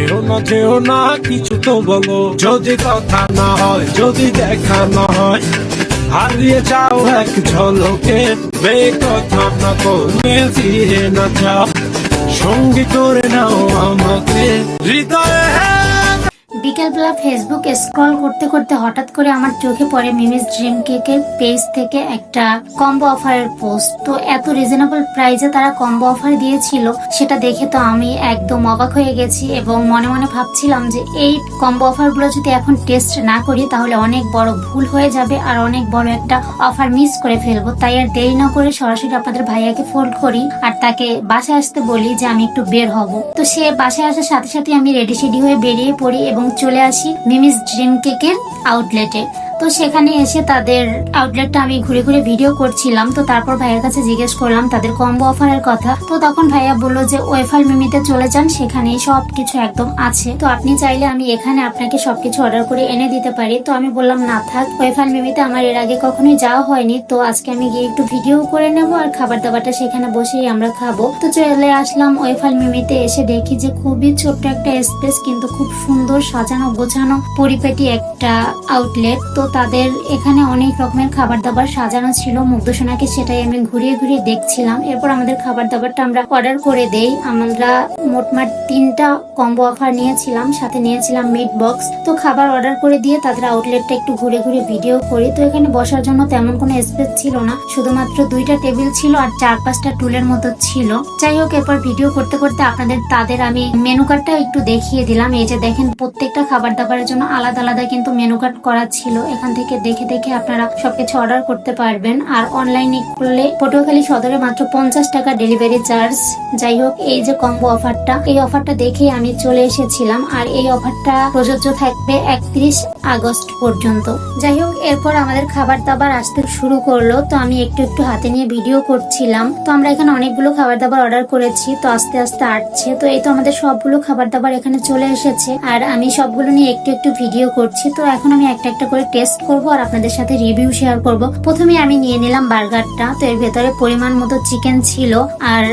যেও না যেও না, কিছু তো বলো। যদি কথা না হয়, যদি দেখা না হয়, হারিয়ে যাও এক ঝলকে। বে কথা না করলে ফিরে না যাও। সঙ্গী করে নাও আমাকে। হৃদয়ে বিকেলবেলা ফেসবুক স্ক্রল করতে করতে হঠাৎ করে আমার চোখে পড়ে মিমিস ড্রিম কেকের পেজ থেকে একটা কম্বো অফারের পোস্ট তো এত রিজনেবল প্রাইসে তারা কম্বো অফার দিয়েছিল, সেটা দেখে তো আমি একদম অবাক হয়ে গেছি এবং মনে মনে ভাবছিলাম যে এই কম্বো অফারগুলো যদি এখন টেস্ট না করি, তাহলে অনেক বড় ভুল হয়ে যাবে আর অনেক বড় একটা অফার মিস করে ফেলব। তাই আর দেরি না করে সরাসরি আপনাদের ভাইয়াকে ফোন করি আর তাকে বাসায় আসতে বলি যে আমি একটু বের হব। তো সে বাসায় আসার সাথে সাথে আমি রেডি সেডি হয়ে বেরিয়ে পড়ি এবং চলে আসি মিমিস ড্রিম কেকের আউটলেটে তো সেখানে এসে তাদের আউটলেটটা আমি ঘুরে ঘুরে ভিডিও করছিলাম। তো তারপর ভাইয়ের কাছে জিজ্ঞেস করলাম তাদের কম্বো অফারের কথা। তো তখন ভাইয়া বলল যে ওয়েফার মিমিতে চলে যান সেখানে সব কিছু একদম আছে। তো আপনি চাইলে আমি এখানে আপনাকে সবকিছু অর্ডার করে এনে দিতে পারি। তো আমি বললাম, না থাক ওয়েফার মিমিতে আমার এর আগে কখনোই যাওয়া হয়নি। তো আজকে আমি গিয়ে একটু ভিডিও করে নেব আর খাবার দাবারটা সেখানে বসেই আমরা খাব। তো চলে আসলাম ওয়েফার মিমিতে এসে দেখি যে, খুবই ছোট্ট একটা স্পেস কিন্তু খুব সুন্দর সাজানো গোছানো পরিপাটি একটা আউটলেট তো তাদের এখানে অনেক রকমের খাবার দাবার সাজানো ছিল। মুগ্ধসোনাকে সেটাই আমি ঘুরিয়ে ঘুরিয়ে দেখছিলাম। এরপর আমাদের খাবার দাবারটা আমরা অর্ডার করে দেই। আমরা মোটমাট তিনটা কম্বো অফার নিয়েছিলাম, সাথে নিয়েছিলাম মিট বক্স তো খাবার অর্ডার করে দিয়ে তাদের আউটলেটটা একটু ঘুরে ঘুরে ভিডিও করি। তো এখানে বসার জন্য তেমন কোনো স্পেস ছিল না। শুধুমাত্র দুইটা টেবিল ছিল আর চার পাঁচটা টুলের মতো ছিল। যাই হোক, এরপর ভিডিও করতে করতে আপনাদের তাদের আমি মেনু কার্ডটা একটু দেখিয়ে দিলাম। এই যে দেখেন, প্রত্যেকটা খাবার দাবারের জন্য আলাদা আলাদা কিন্তু মেনু কার্ড করা ছিল। এখান থেকে দেখে দেখে আপনারা সবকিছু অর্ডার করতে পারবেন। আর অনলাইনে করলে পটুয়াখালী সদরে মাত্র পঞ্চাশ টাকা ডেলিভারি চার্জ যাই হোক, এই যে কম্বো অফারটা এই অফারটা দেখে আমি চলে এসেছিলাম। আর এই অফারটা প্রযোজ্য থাকবে একত্রিশ আগস্ট পর্যন্ত। যাই হোক, এরপর আমাদের খাবার দাবার আসতে শুরু করল। তো আমি একটু একটু হাতে নিয়ে ভিডিও করছিলাম। তো আমরা এখানে অনেকগুলো খাবার দাবার অর্ডার করেছি। তো আস্তে আস্তে আসছে। তো এই তো আমাদের সবগুলো খাবার দাবার এখানে চলে এসেছে। আর আমি সবগুলো নিয়ে একটু একটু ভিডিও করছি। তো এখন আমি একটা একটা করে টেস্ট করব আর আপনাদের সাথে রিভিউ শেয়ার করব। প্রথমে আমি নিয়ে নিলাম বার্গারটা। তো এর ভেতরে পরিমাণ মতো চিকেন ছিল আর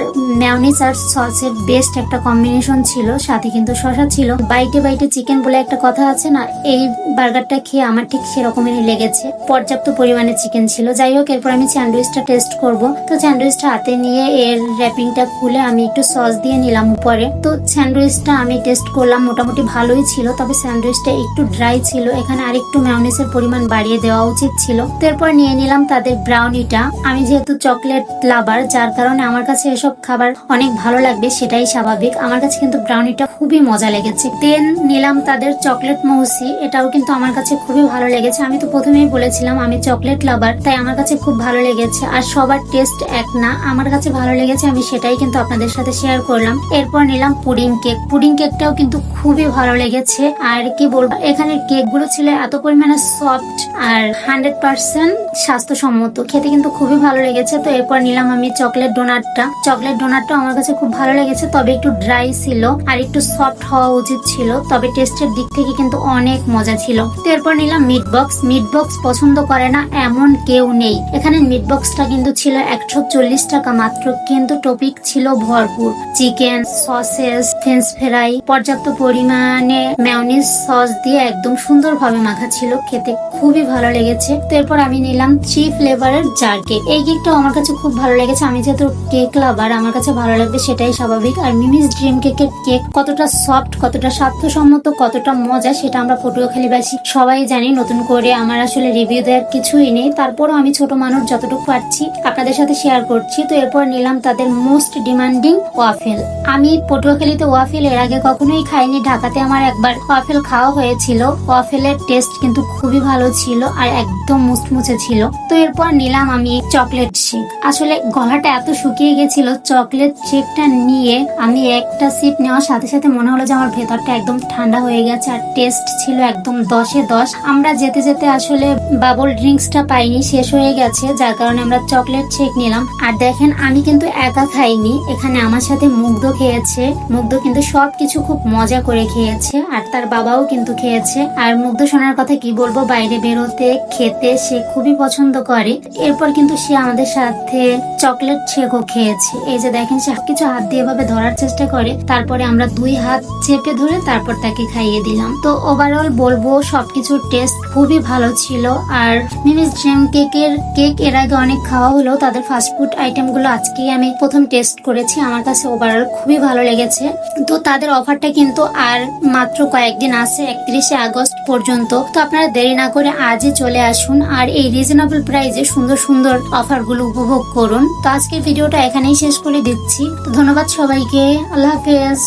ম্যাওনিস আর সসের বেস্ট একটা কম্বিনেশন ছিল, সাথে কিন্তু শশা ছিল। বাইটে বাইটে চিকেন বলে একটা কথা আছে না, এই বার্গারটা খেয়ে আমার ঠিক সেরকমই লেগেছে। পর্যাপ্ত পরিমাণে চিকেন ছিল। যাই হোক, এরপর আমি স্যান্ডউইচটা টেস্ট করব। তো স্যান্ডউইচটা হাতে নিয়ে এর র্যাপিংটা খুলে আমি একটু সস দিয়ে নিলাম উপরে। তো স্যান্ডউইচটা আমি টেস্ট করলাম, মোটামুটি ভালোই ছিল, তবে স্যান্ডউইচটা একটু ড্রাই ছিল। এখানে আরেকটু ম্যাওনিসের পরিমাণ বাড়িয়ে দেওয়া উচিত ছিল। তো এরপর নিয়ে নিলাম তাদের ব্রাউনিটা আমি যেহেতু চকলেট লাভার যার কারণে আমার কাছে এসব খাবার অনেক ভালো লাগবে, সেটাই স্বাভাবিক। আমার কাছে কিন্তু ব্রাউনিটা খুবই মজা লেগেছে। দেন নিলাম তাদের চকলেট মৌসি। এটাও কিন্তু আমার কাছে খুবই ভালো লেগেছে। আমি তো প্রথমেই বলেছিলাম আমি চকলেট লাভার তাই আমার কাছে খুব ভালো লেগেছে। আর সবার টেস্ট এক না, আমার কাছে ভালো লেগেছে, আমি সেটাই কিন্তু আপনাদের সাথে শেয়ার করলাম। এরপর নিলাম পুডিং কেক পুডিং কেকটাও কিন্তু খুবই ভালো লেগেছে। আর কি বলব এখানে কেকগুলো ছিল এত পরিমাণে সফট আর হান্ড্রেড পার্সেন্ট স্বাস্থ্যসম্মত। খেতে কিন্তু খুবই ভালো লেগেছে। তো এরপর নিলাম আমি চকলেট ডোনাটটা। চকলেট ডোনাটটা আমার কাছে খুব ভালো লেগেছে, তবে একটু ড্রাই ছিল আর একটু সফট হওয়া উচিত ছিল, তবে টেস্টের দিক থেকে কিন্তু অনেক মজা ছিল। তো এরপর নিলাম মিট বক্স মিট বক্স পছন্দ করে না এমন কেউ নেই। এখানে মিট বক্সটা কিন্তু ছিল একশো চল্লিশ টাকা মাত্র, কিন্তু টপিক ছিল ভরপুর। চিকেন, সসেস ফ্রেঞ্চ ফ্রাই পর্যাপ্ত পরিমাণে ম্যাওনিজ সস দিয়ে একদম সুন্দরভাবে মাখা ছিল। খেতে খুবই ভালো লেগেছে। তো এরপর আমি নিলাম থ্রি ফ্লেভারের জার কেক এই কেকটা আমার কাছে খুব ভালো লেগেছে। আমি যেহেতু কেক লাভার আমার কাছে ভালো লাগবে সেটাই স্বাভাবিক। আর মিমিস ড্রিম কেকের কেক কতটা সফট কতটা স্বাস্থ্যসম্মত কতটা মজা সেটা আমরা পটুয়াখালীবাসী সবাই জানি, নতুন করে আমার আসলে রিভিউ দেওয়ার কিছুই নেই। তারপরও আমি ছোট মানুষ, যতটুকু পারছি আপনাদের সাথে শেয়ার করছি। তো এরপর নিলাম তাদের মোস্ট ডিমান্ডিং ওয়াফেল আমি পটুয়াখালীতে ওয়াফেল এর আগে কখনোই খাইনি। ঢাকাতে আমার একবার ওয়াফেল খাওয়া হয়েছিল। ওয়াফেলের টেস্ট কিন্তু খুবই ভালো ছিল আর একদম মুচমুচে ছিল। তো এরপর নিলাম আমি চকলেট শেক আসলে গলাটা এত শুকিয়ে গেছিল, চকলেট শেকটা নিয়ে আমি একটা সিপ নেওয়ার সাথে সাথে মনে হলো যে আমার ভেতরটা একদম ঠান্ডা হয়ে গেছে আর টেস্ট ছিল একদম দশে দশ। আমরা যেতে যেতে আসলে বাবল ড্রিঙ্কসটা পাইনি, শেষ হয়ে গেছে, যার কারণে আমরা চকলেট শেক নিলাম। আর দেখেন, আমি কিন্তু একা খাইনি, এখানে আমার সাথে মুগ্ধ খেয়েছে। মুগ্ধ কিন্তু সবকিছু খুব মজা করে খেয়েছে, আর তার বাবাও কিন্তু খেয়েছে। আর মুগ্ধ শোনার কথা কি বলব বাইরে বেরোতে খেতে সে খুবই পছন্দ করে। এরপর কিন্তু সে আমাদের সাথে চকলেট শেকও খেয়েছে। এই যে দেখেন, সে কিছু হাত দিয়ে এভাবে ধরার চেষ্টা করে। তারপরে আমরা দুই হাত চেপে ধরে তারপর তাকে খাইয়ে দিলাম। তো ওভারঅল বলব, সবকিছুর টেস্ট খুবই ভালো ছিল। আর মিমিস ড্রিম কেকের কেক এর আগে অনেক খাওয়া হলো। তাদের ফাস্টফুড আইটেমগুলো আজকেই আমি প্রথম টেস্ট করেছি। আমার কাছে ওভারঅল খুবই ভালো লেগেছে। তো তাদের অফারটা কিন্তু আর মাত্র কয়েকদিন আছে, একত্রিশে আগস্ট পর্যন্ত। তো আপনারা দেরি না করে আজই চলে আসুন আর এই রিজনেবল প্রাইজে সুন্দর সুন্দর অফারগুলো উপভোগ করুন। তো আজকের ভিডিওটা এখানেই শেষ করে দিচ্ছি। ধন্যবাদ সবাইকে। আল্লাহ হাফেজ।